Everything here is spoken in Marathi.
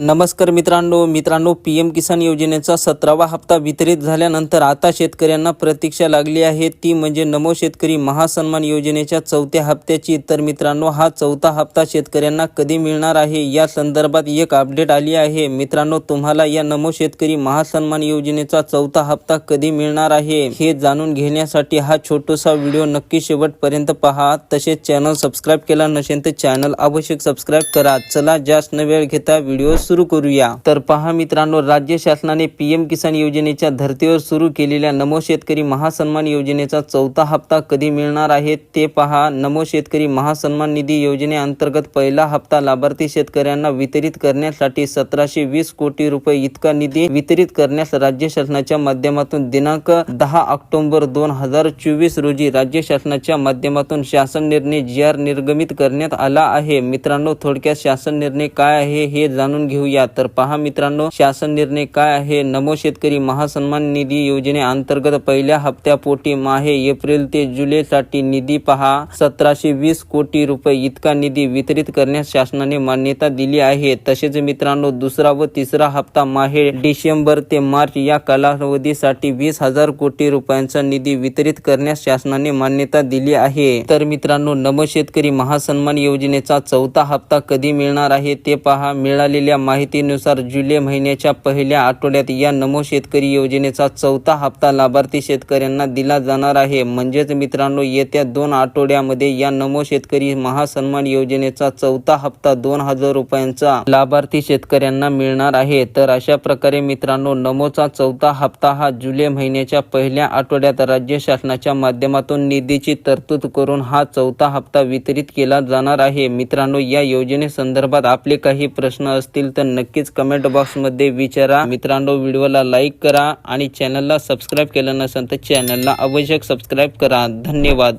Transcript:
नमस्कार मित्रांनो मित्रांनो पी एम किसान योजनेचा सतरावा हप्ता वितरित झाल्यानंतर आता शेतकऱ्यांना प्रतीक्षा लागली आहे. ती म्हणजे नमो शेतकरी महासन्मान योजनेच्या चौथ्या हप्त्याची. तर मित्रांनो हा चौथा हप्ता शेतकऱ्यांना कधी मिळणार आहे? या संदर्भात एक अपडेट आली आहे. मित्रांनो तुम्हाला या नमो शेतकरी महासन्मान योजनेचा चौथा हप्ता कधी मिळणार आहे? हे जाणून घेण्यासाठी हा छोटासा व्हिडिओ नक्की शेवटपर्यंत पहा. तसेच चॅनल सबस्क्राईब केला नसेल तर चॅनल आवश्यक सबस्क्राईब करा. चला जास्त न वेळ घेता व्हिडिओ सुरू करूया. तर पहा मित्रांनो राज्य शासनाने पीएम किसान योजनेच्या धर्तीवर सुरू केलेल्या नमो शेतकरी महासन्मान योजनेचा चौथा हप्ता कधी मिळणार आहे ते पहा. नमो शेतकरी महासन्मान निधी योजनेअंतर्गत पहिला हप्ता लाभार्थी शेतकऱ्यांना वितरित करण्यासाठी सतराशे वीस कोटी रुपये इतका निधी वितरित करण्यास राज्य शासनाच्या माध्यमातून दिनांक दहा ऑक्टोबर दोन हजार चोवीस रोजी राज्य शासनाच्या माध्यमातून शासन निर्णय जी आर निर्गमित करण्यात आला आहे. मित्रांनो थोडक्यात शासन निर्णय काय आहे हे जाणून घेऊया. तर पहा मित्रांनो शासन निर्णय काय आहे? नमो शेतकरी महासन्मान निधी योजनेअंतर्गत पहिल्या हप्त्यापोटी माहे एप्रिल ते जुलै साठी निधी पहा. सतराशे वीस कोटी रुपये इतका निधी वितरित करण्यास शासनाने मान्यता दिली आहे. तसेच मित्रांनो दुसरा व तिसरा हप्ता माहे डिसेंबर ते मार्च या कालावधीसाठी वीस हजार कोटी रुपयांचा निधी वितरित करण्यास शासनाने मान्यता दिली आहे. तर मित्रांनो नमो शेतकरी महासन्मान योजनेचा चौथा हप्ता कधी मिळणार आहे ते पहा. मिळालेल्या माहितीनुसार जुलै महिन्याच्या पहिल्या आठवड्यात या नमो शेतकरी योजनेचा चौथा हप्ता लाभार्थी शेतकऱ्यांना दिला जाणार आहे. म्हणजेच मित्रांनो येत्या दोन आठवड्यामध्ये या नमो शेतकरी महासन्मान योजनेचा चौथा हप्ता दोन हजार रुपयांचा लाभार्थी शेतकऱ्यांना मिळणार आहे. तर अशा प्रकारे मित्रांनो नमोचा चौथा हप्ता हा जुलै महिन्याच्या पहिल्या आठवड्यात राज्य शासनाच्या माध्यमातून निधीची तरतूद करून हा चौथा हप्ता वितरित केला जाणार आहे. मित्रांनो या योजनेसंदर्भात आपले काही प्रश्न असतील तर नक्कीच कमेंट बॉक्समध्ये विचारा. मित्रांनो व्हिडिओला लाईक करा आणि चॅनलला सबस्क्राईब केलं नसेल तर चॅनलला आवश्यक सबस्क्राईब करा. धन्यवाद.